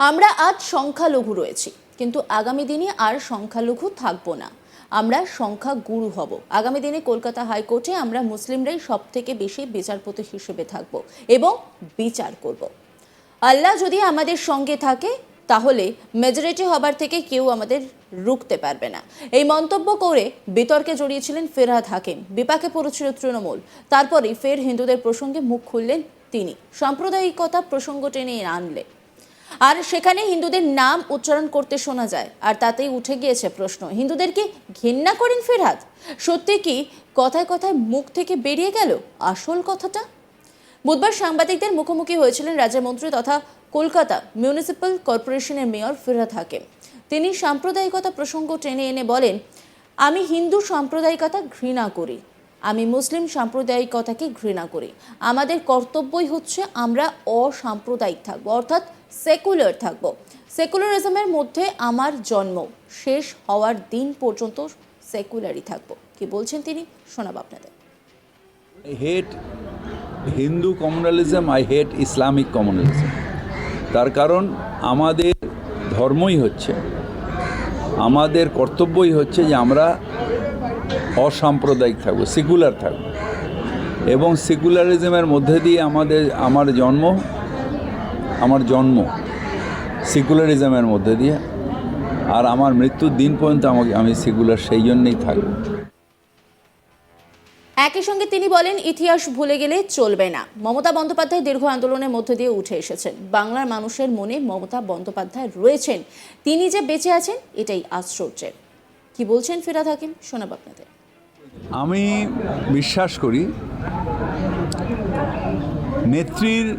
আমরা আজ সংখ্যালঘু রয়েছি, কিন্তু আগামী দিনে আর সংখ্যালঘু থাকব না। আমরা সংখ্যা গুরু হব। আগামী দিনে কলকাতা হাইকোর্টে আমরা মুসলিমরাই সব থেকে বেশি বিচারপতি হিসেবে থাকব এবং বিচার করব। আল্লাহ যদি আমাদের সঙ্গে থাকে, তাহলে মেজরিটি হবার থেকে কেউ আমাদের রুখতে পারবে না। এই মন্তব্য করে বিতর্কে জড়িয়েছিলেন ফেরহাদ হাকিম, বিপাকে পড়েছিল তৃণমূল। তারপরে ফের হিন্দুদের প্রসঙ্গে মুখ খুললেন তিনি। সাম্প্রদায়িকতা প্রসঙ্গ টেনে আনলে। আর সেখানে হিন্দুদের নাম উচ্চারণ করতে শোনা যায়। আর তাতেই উঠে গিয়েছে প্রশ্ন, হিন্দুদের কি ঘেন্না করেন ফেরহাদ? সত্যি কি কথায় কথায় মুখ থেকে বেরিয়ে গেল আসল কথাটা? বুধবার সাংবাদিকদের মুখোমুখি হয়েছিলেন রাজ্যমন্ত্রী তথা কলকাতা মিউনিসিপ্যাল কর্পোরেশনের মেয়র ফিরহাদ হাকিম। তিনি সাম্প্রদায়িকতা প্রসঙ্গ টেনে এনে বলেন, আমি হিন্দু সাম্প্রদায়িকতা ঘৃণা করি। আমি মুসলিম সাম্প্রদায়িকতাকে ঘৃণা করি। আমাদের কর্তব্যই হচ্ছে আমরা অসাম্প্রদায়িক থাকব। অর্থাৎ সেকুলার থাকব। সেকুলারিজমের মধ্যে আমার জন্ম। শেষ হওয়ার দিন পর্যন্ত সেকুলারই থাকব। কি বলছেন তিনি? শোনাব আপনাদের। Hate Hindu communalism I hate Islamic communalism তার কারণ আমাদের ধর্মই হচ্ছে, আমাদের কর্তব্যই হচ্ছে যে আমরা অসাম্প্রদায়িক থাকব, সেকুলার থাকব। এবং সেকুলারিজমের মধ্যে দিয়ে আমাদের, আমার জন্ম আমার জন্ম সেকুলারিজমের মধ্যে দিয়ে আর আমার মৃত্যুর দিন পর্যন্ত আমাকে আমি সেকুলার সেই জন্যেই থাকব একই সঙ্গে তিনি বলেন ইতিহাস ভুলে গেলে চলবে না। মমতা বন্দ্যোপাধ্যায় দীর্ঘ আন্দোলনের মধ্য দিয়ে উঠে এসেছেন। বাংলার মানুষের মনে মমতা বন্দ্যোপাধ্যায় রয়েছেন। তিনি যে বেঁচে আছেন এটাই আশ্চর্যের। কি বলছেন ফিরাদ হাকিম? শোনাব আপনাদের। আমি বিশ্বাস করি নেত্রীর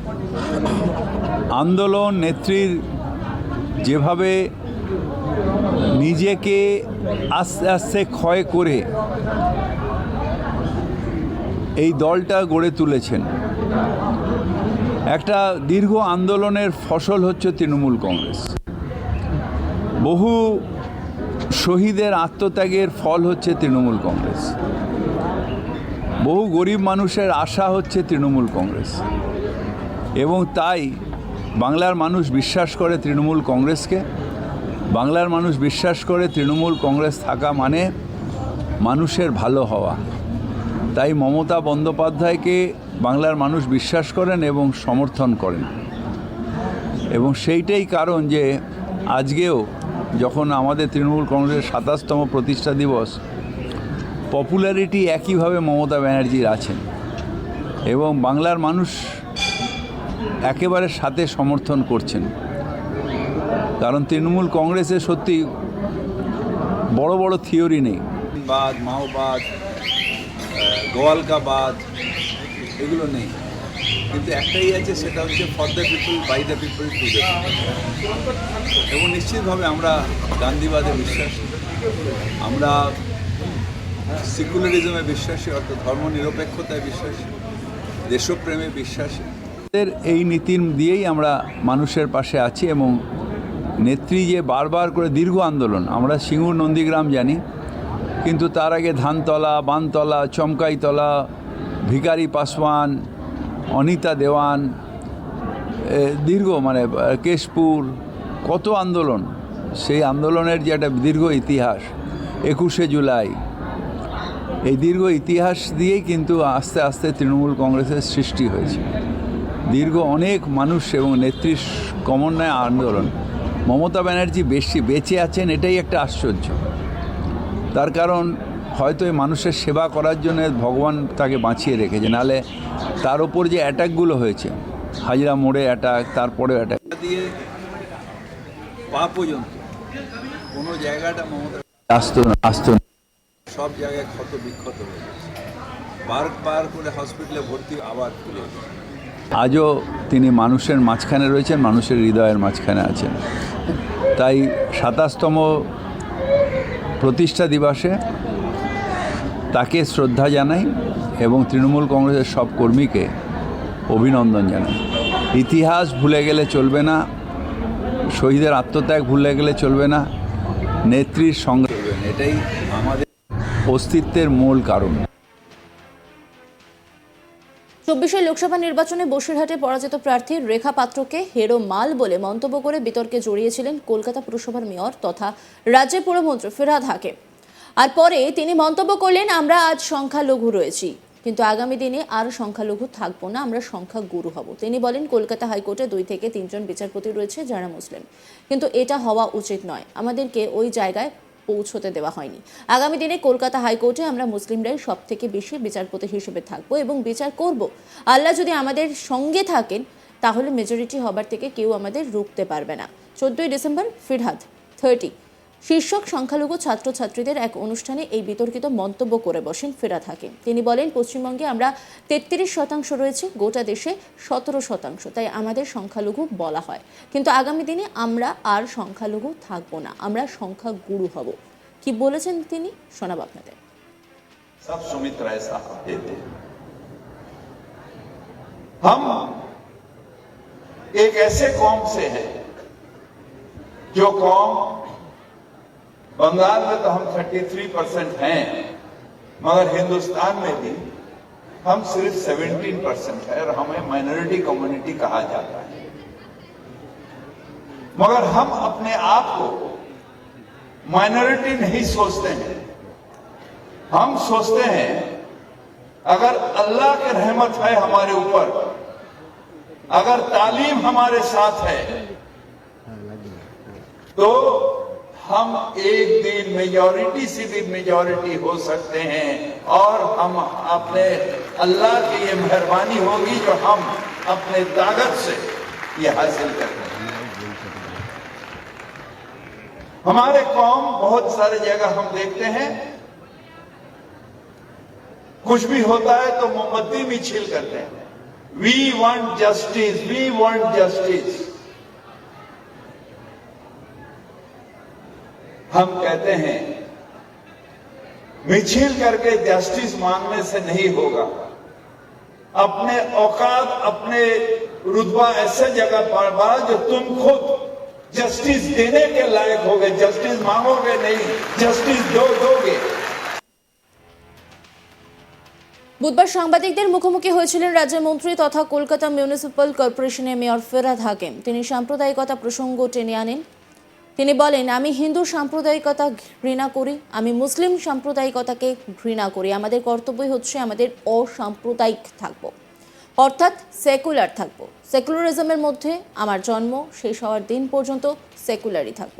আন্দোলন নেত্রীর যেভাবে নিজেকে আস্তে আস্তে ক্ষয় করে এই দলটা গড়ে তুলেছেন। একটা দীর্ঘ আন্দোলনের ফসল হচ্ছে তৃণমূল কংগ্রেস। বহু শহীদের আত্মত্যাগের ফল হচ্ছে তৃণমূল কংগ্রেস। বহু গরিব মানুষের আশা হচ্ছে তৃণমূল কংগ্রেস। এবং তাই বাংলার মানুষ বিশ্বাস করে তৃণমূল কংগ্রেসকে। বাংলার মানুষ বিশ্বাস করে তৃণমূল কংগ্রেস থাকা মানে মানুষের ভালো হওয়া। তাই মমতা বন্দ্যোপাধ্যায়কে বাংলার মানুষ বিশ্বাস করেন এবং সমর্থন করেন। এবং সেইটাই কারণ যে আজকেও যখন আমাদের তৃণমূল কংগ্রেসের সাতাশতম প্রতিষ্ঠা দিবস পপুলারিটি একইভাবে মমতা ব্যানার্জির আছেন। এবং বাংলার মানুষ একেবারে সাথে সমর্থন করছেন। কারণ তৃণমূল কংগ্রেসে সত্যি বড় বড় থিওরি নেই। বাদ, মাওবাদ গোয়ালকাবাদ, এগুলো নেই। কিন্তু একটাই আছে, সেটা হচ্ছে for the people by the people to the এবং নিশ্চিতভাবে আমরা গান্ধীবাদে বিশ্বাসী। আমরা সেকুলারিজমে বিশ্বাসী, অর্থাৎ ধর্ম নিরপেক্ষতায় বিশ্বাসী, দেশপ্রেমে বিশ্বাসী। এই নীতির দিয়েই আমরা মানুষের পাশে আছি এবং নেত্রী যে বারবার করে দীর্ঘ আন্দোলন, আমরা সিঙ্গুর নন্দীগ্রাম জানি, কিন্তু তার আগে ধানতলা, বানতলা, চমকাইতলা, ভিকারি পাসওয়ান, অনিতা দেওয়ান দীর্ঘ মানে কেশপুর, কত আন্দোলন, সেই আন্দোলনের যে একটা দীর্ঘ ইতিহাস, একুশে জুলাই, এই দীর্ঘ ইতিহাস দিয়েই কিন্তু আস্তে আস্তে তৃণমূল কংগ্রেসের সৃষ্টি হয়েছে। দীর্ঘ অনেক মানুষ এবং নেত্রীর সমন্বয় আন্দোলন। মমতা ব্যানার্জি বেশি বেঁচে আছেন এটাই একটা আশ্চর্য। তার কারণ হয়তো এই মানুষের সেবা করার জন্য ভগবান তাকে বাঁচিয়ে রেখেছে নাহলে তার ওপর যে অ্যাটাকগুলো হয়েছে হাজিরা মোড়ে অ্যাটাক তারপরে অ্যাটাক দিয়ে পা পর্যন্ত কোনো জায়গাটা মমতা আসতো না আসতো না। সব জায়গায় ক্ষত বিক্ষত হয়ে গেছে। বার বার করে হসপিটালে ভর্তি আবার তুলে আজও তিনি মানুষের মাঝখানে রয়েছেন, মানুষের হৃদয়ের মাঝখানে আছেন। তাই সাতাশতম প্রতিষ্ঠা দিবসে তাকে শ্রদ্ধা জানাই এবং তৃণমূল কংগ্রেসের সব কর্মীকে অভিনন্দন জানাই। ইতিহাস ভুলে গেলে চলবে না, শহীদের আত্মত্যাগ ভুলে গেলে চলবে না, নেত্রীর সঙ্গে এটাই আমাদের অস্তিত্বের মূল কারণ। চব্বিশের লোকসভা নির্বাচনে বসিরহাটে পরাজিত প্রার্থী রেখা পাত্রকে হেরো মাল বলে মন্তব্য করে বিতর্কে জড়িয়েছিলেন কলকাতা পুরসভার মেয়র তথা রাজ্যের পুরমন্ত্রী ফিরহাদ হাকিম আর পরে তিনি মন্তব্য করলেন, আমরা আজ সংখ্যালঘু রয়েছি, কিন্তু আগামী দিনে আর সংখ্যালঘু থাকব না, আমরা সংখ্যা গুরু হব। তিনি বলেন, কলকাতা হাইকোর্টে দুই থেকে তিনজন বিচারপতি রয়েছে যারা মুসলিম, কিন্তু এটা হওয়া উচিত নয়। আমাদেরকে ওই জায়গায় পৌঁছতে দেওয়া হয়নি। আগামী দিনে কলকাতা হাইকোর্টে আমরা মুসলিমরাই সব থেকে বেশি বিচারপতি হিসেবে থাকব এবং বিচার করব। আল্লাহ যদি আমাদের সঙ্গে থাকেন, তাহলে মেজরিটি হবার থেকে কেউ আমাদের রুখতে পারবে না। চোদ্দই ডিসেম্বর ফিরহাদ থার্টি শীর্ষক সংখ্যালঘু ছাত্রছাত্রীদের এক অনুষ্ঠানে এই বিতর্কিত মন্তব্য করে বসেন ফেরাত হাকিম তিনি বলেন পশ্চিমবঙ্গে আমরা তেত্রিশ শতাংশ রয়েছে গোটা দেশে সতেরো শতাংশ তাই আমাদের সংখ্যালঘু বলা হয় কিন্তু আগামী দিনে আমরা আর সংখ্যালঘু থাকবো না আমরা সংখ্যা গুরু হব কি বলেছেন তিনি শোনাব আপনাদের सब सुमित राय साहब देते हैं हम एक ऐसे कौम से हैं जो कौम बंगाल में तो हम 33 परसेंट हैं, मगर हिंदुस्तान में भी हम सिर्फ़ 17 परसेंट है और हमें माइनॉरिटी कम्युनिटी कहा जाता है। मगर हम अपने आप को माइनॉरिटी नहीं सोचते हैं। हम सोचते हैं, अगर अल्लाह की रहमत है हमारे ऊपर, अगर तालीम हमारे साथ है तो हम एक दिन मेजॉरिटी से भी मेजॉरिटी हो सकते हैं और हम अपने अल्लाह की ये मेहरबानी होगी जो हम अपने ताकत से ये हासिल करते हैं। हमारे कौम बहुत सारे जगह हम देखते हैं। कुछ भी होता है तो मोमबत्ती भी छील करते हैं। We want justice we want justice हम कहते हैं मिछिल करके जस्टिस मांगने से नहीं होगा अपने औकात अपने रुतबा ऐसे जगह पर बढ़ा जो तुम खुद जस्टिस देने के लायक होगे जस्टिस मांगोगे नहीं जस्टिस दो दोगे বুধবার সাংবাদিকদের মুখোমুখি হয়েছিলেন রাজ্যের মন্ত্রী তথা কলকাতা মিউনিসিপ্যাল কর্পোরেশনের মেয়র ফেরাদ হাকিম তিনি সাম্প্রদায়িকতা প্রসঙ্গ টেনে আনেন তিনি বলেন, আমি হিন্দু সাম্প্রদায়িকতা ঘৃণা করি, আমি মুসলিম সাম্প্রদায়িকতাকে ঘৃণা করি। আমাদের কর্তব্যই হচ্ছে আমাদের অসাম্প্রদায়িক থাকব, অর্থাৎ সেকুলার থাকব। সেকুলারিজমের মধ্যে আমার জন্ম, শেষ হওয়ার দিন পর্যন্ত সেকুলারই থাকব।